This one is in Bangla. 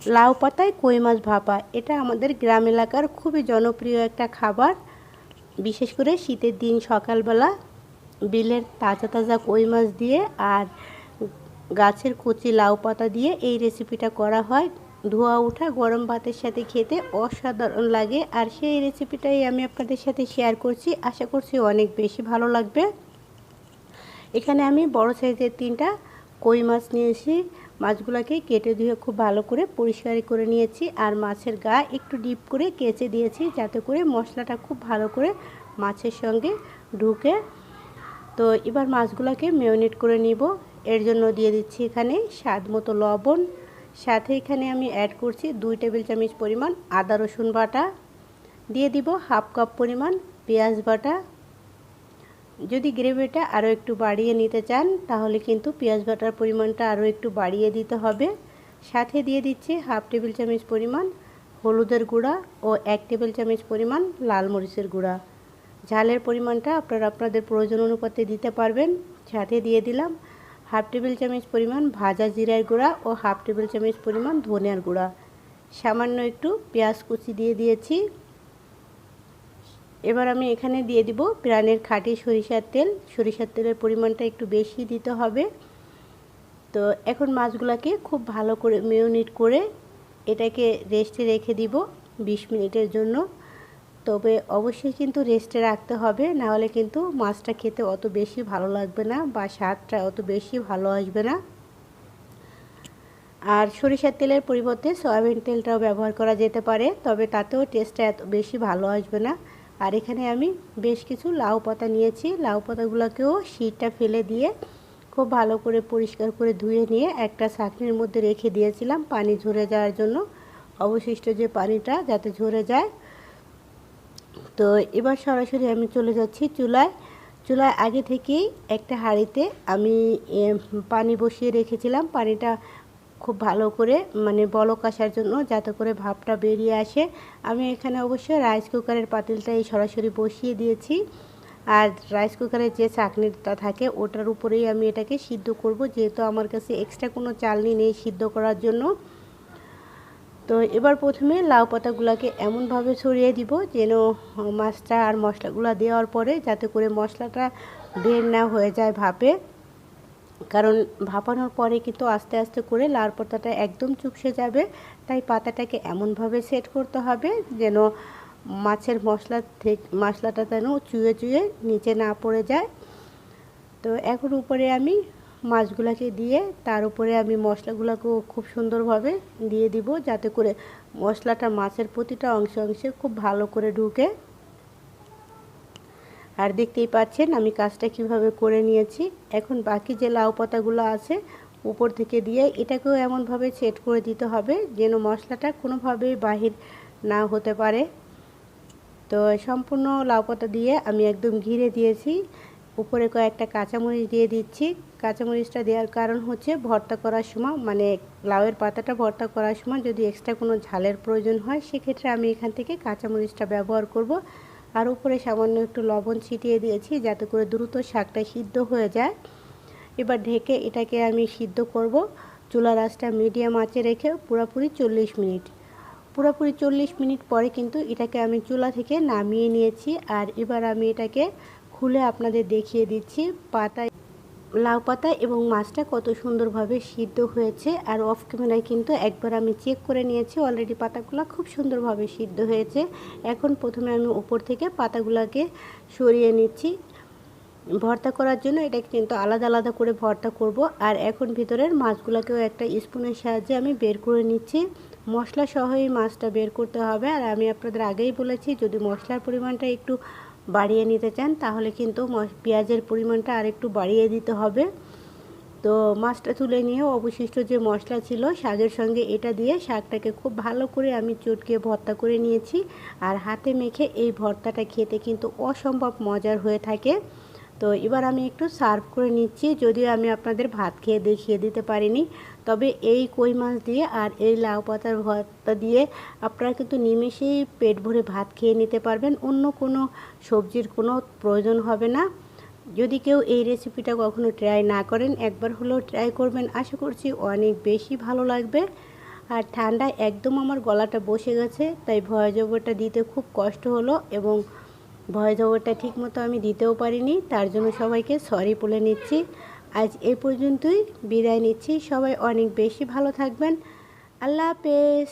লাউ পাতায় কই মাছ ভাপা, এটা আমাদের গ্রাম এলাকার খুবই জনপ্রিয় একটা খাবার। বিশেষ করে শীতের দিন সকালবেলা বিলের তাজা তাজা কই মাছ দিয়ে আর গাছের কচি লাউ পাতা দিয়ে এই রেসিপিটা করা হয়। ধোয়া ওঠা গরম ভাতের সাথে খেতে অসাধারণ লাগে আর সেই রেসিপিটাই আমি আপনাদের সাথে শেয়ার করছি। আশা করছি অনেক বেশি ভালো লাগবে। এখানে আমি বড় সাইজের তিনটা কই মাছ নিয়েছি মাছগুলোকে কেটে ধুয়ে খুব ভালো করে পরিষ্কার করে নিয়েছি আর মাছের গা একটু ডিপ করে কেচে দিয়েছি যাতে করে মশলাটা খুব ভালো করে মাছের সঙ্গে ঢুকে। তো এবার মাছগুলোকে মেরিনেট করে নিব। এর জন্য দিয়ে দিচ্ছি এখানে স্বাদ মতো লবণ। সাথে এখানে আমি অ্যাড করছি দুই টেবিল চামচ পরিমাণ আদা রসুন বাটা। দিয়ে দিব হাফ কাপ পরিমাণ পেঁয়াজ বাটা। যদি গ্রেভিটা আরও একটু বাড়িয়ে নিতে চান, তাহলে কিন্তু পেঁয়াজ বাটার পরিমাণটা আরও একটু বাড়িয়ে দিতে হবে। সাথে দিয়ে দিচ্ছি হাফ টেবিল চামচ পরিমাণ হলুদের গুঁড়া ও এক টেবিল চামচ পরিমাণ লাল মরিচের গুঁড়া। ঝালের পরিমাণটা আপনারা আপনাদের প্রয়োজন অনুপাতে দিতে পারবেন। সাথে দিয়ে দিলাম হাফ টেবিল চামচ পরিমাণ ভাজা জিরার গুঁড়া ও হাফ টেবিল চামচ পরিমাণ ধনিয়ার গুঁড়া। সামান্য একটু পেঁয়াজ কুচি দিয়ে দিয়েছি। এবার আমি এখানে দিয়ে দিব প্রাণের খাঁটি সরিষার তেল। সরিষার তেলের পরিমাণটা একটু বেশি দিতে হবে। তো এখন মাছগুলোকে খুব ভালো করে মেয়নিট করে এটাকে রেস্টে রেখে দিব বিশ মিনিটের জন্য। তবে অবশ্যই কিন্তু রেস্টে রাখতে হবে, নাহলে কিন্তু মাছটা খেতে অত বেশি ভালো লাগবে না বা স্বাদটা অত বেশি ভালো আসবে না। আর সরিষার তেলের পরিবর্তে সয়াবিন তেলটাও ব্যবহার করা যেতে পারে, তবে তাতেও টেস্টটা এত বেশি ভালো আসবে না। আর এখানে আমি বেশ কিছু লাউ পাতা নিয়েছি। লাউ পাতাগুলোকেও শীতটা ফেলে দিয়ে খুব ভালো করে পরিষ্কার করে ধুয়ে নিয়ে একটা ছাঁকনির মধ্যে রেখে দিয়েছিলাম পানি ঝরে যাওয়ার জন্য। অবশিষ্ট যে পানিটা যাতে ঝরে যায়। তো এবার সরাসরি আমি চলে যাচ্ছি চুলায়। চুলায় আগে থেকেই একটা হাঁড়িতে আমি পানি বসিয়ে রেখেছিলাম। পানিটা খুব ভালো করে মানে বলক আসার জন্য যাতে করে ভাপটা বেরিয়ে আসে। আমি এখানে অবশ্যই রাইস কুকারের পাতিলটাই সরাসরি বসিয়ে দিয়েছি। আর রাইস কুকারের যে চাকনিটা থাকে, ওটার উপরেই আমি এটাকে সিদ্ধ করব, যেহেতু আমার কাছে এক্সট্রা কোনো চালনি নেই সিদ্ধ করার জন্য। তো এবার প্রথমে লাউ পাতাগুলোকে এমনভাবে ছড়িয়ে দিব, যেন মাছটা আর মশলাগুলো দেওয়ার পরে যাতে করে মশলাটা বের না হয়ে যায় ভাপে। কারণ ভাপানোর পরে কিন্তু আস্তে আস্তে করে লাল পাতাটা একদম চুপসে যাবে। তাই পাতাটাকে এমনভাবে সেট করতে হবে যেন মাছের মশলা থেকে, মশলাটা যেন চুয়ে চুয়ে নিচে না পড়ে যায়। তো এখন উপরে আমি মাছগুলোকে দিয়ে তার উপরে আমি মশলাগুলোকেও খুব সুন্দরভাবে দিয়ে দিব যাতে করে মশলাটা মাছের প্রতিটা অংশে অংশে খুব ভালো করে ঢুকে। আর দেখতেই পাচ্ছেন, আমি কাজটা কীভাবে করে নিয়েছি। এখন বাকি যে লাউ পাতাগুলো আছে, উপর থেকে দিয়ে এটাকেও এমনভাবে সেট করে দিতে হবে, যেন মশলাটা কোনোভাবেই বাহির না হতে পারে। তো সম্পূর্ণ লাউ পাতা দিয়ে আমি একদম ঘিরে দিয়েছি। উপরে কয়েকটা কাঁচামরিচ দিয়ে দিচ্ছি। কাঁচামরিচটা দেওয়ার কারণ হচ্ছে ভর্তা করার সময় মানে লাউয়ের পাতাটা ভর্তা করার সময় যদি এক্সট্রা কোনো ঝালের প্রয়োজন হয়, সেক্ষেত্রে আমি এখান থেকে কাঁচামরিচটা ব্যবহার করব। আর উপরে সামান্য একটু লবণ ছিটিয়ে দিয়েছি যাতে করে দ্রুত শাকটা সিদ্ধ হয়ে যায়। এবার ঢেকে এটাকে আমি সিদ্ধ করব। চুলা রাসটা মিডিয়াম আঁচে রেখে পুরোপুরি চল্লিশ মিনিট। পুরোপুরি চল্লিশ মিনিট পরে কিন্তু এটাকে আমি চুলা থেকে নামিয়ে নিয়েছি। আর এবার আমি এটাকে খুলে আপনাদের দেখিয়ে দিচ্ছি। পাতায় লাউ পাতা এবং মাছটা কত সুন্দরভাবে সিদ্ধ হয়েছে আর অফ ক্যামেরায় কিন্তু একবার আমি চেক করে নিয়েছি অলরেডি পাতাগুলো খুব সুন্দরভাবে সিদ্ধ হয়েছে। এখন প্রথমে আমি উপর থেকে পাতাগুলোকে সরিয়ে নিচ্ছি। ভর্তা করার জন্য এটাকে কিন্তু আলাদা আলাদা করে ভর্তা করব আর এখন ভিতরের মাছগুলোকেও একটা স্পুনের সাহায্যে আমি বের করে নিচ্ছি। মশলা সহ এই মাছটা বের করতে হবে আর আমি আপনাদের আগেই বলেছি, যদি মশলার পরিমাণটা একটু বাড়িয়ে নিতে চান, তাহলে কিন্তু পেঁয়াজের পরিমাণটা আরেকটু বাড়িয়ে দিতে হবে। তো মাছটা তুলে নিয়ে অবশিষ্ট যে মশলা ছিল শাকের সঙ্গে এটা দিয়ে শাকটাকে খুব ভালো করে আমি চটকে ভর্তা করে নিয়েছি। আর হাতে মেখে এই ভর্তাটা খেতে কিন্তু অসম্ভব মজার হয়ে থাকে। তো এবার আমি একটু সার্ভ করে নিচ্ছি। যদিও আমি আপনাদের ভাত খেয়ে দেখিয়ে দিতে পারিনি, তবে এই কই মাছ দিয়ে আর এই লাউ পাতার ভর্তা দিয়ে আপনারা কিন্তু নিমেষেই পেট ভরে ভাত খেয়ে নিতে পারবেন। অন্য কোনো সবজির কোনো প্রয়োজন হবে না। যদি কেউ এই রেসিপিটা কখনো ট্রাই না করেন, একবার হলেও ট্রাই করবেন। আশা করছি অনেক বেশি ভালো লাগবে। আর ঠান্ডায় একদম আমার গলাটা বসে গেছে, তাই ভয়েস দিতে খুব কষ্ট হলো এবং ভয়েস ঠিক মতো আমি দিতেও পারিনি, তার জন্য সবাইকে সরি বলে নিচ্ছি। আজ এ পর্যন্তই, বিদায় নিচ্ছি। সবাই অনেক বেশি ভালো থাকবেন। আল্লাহ হাফেজ।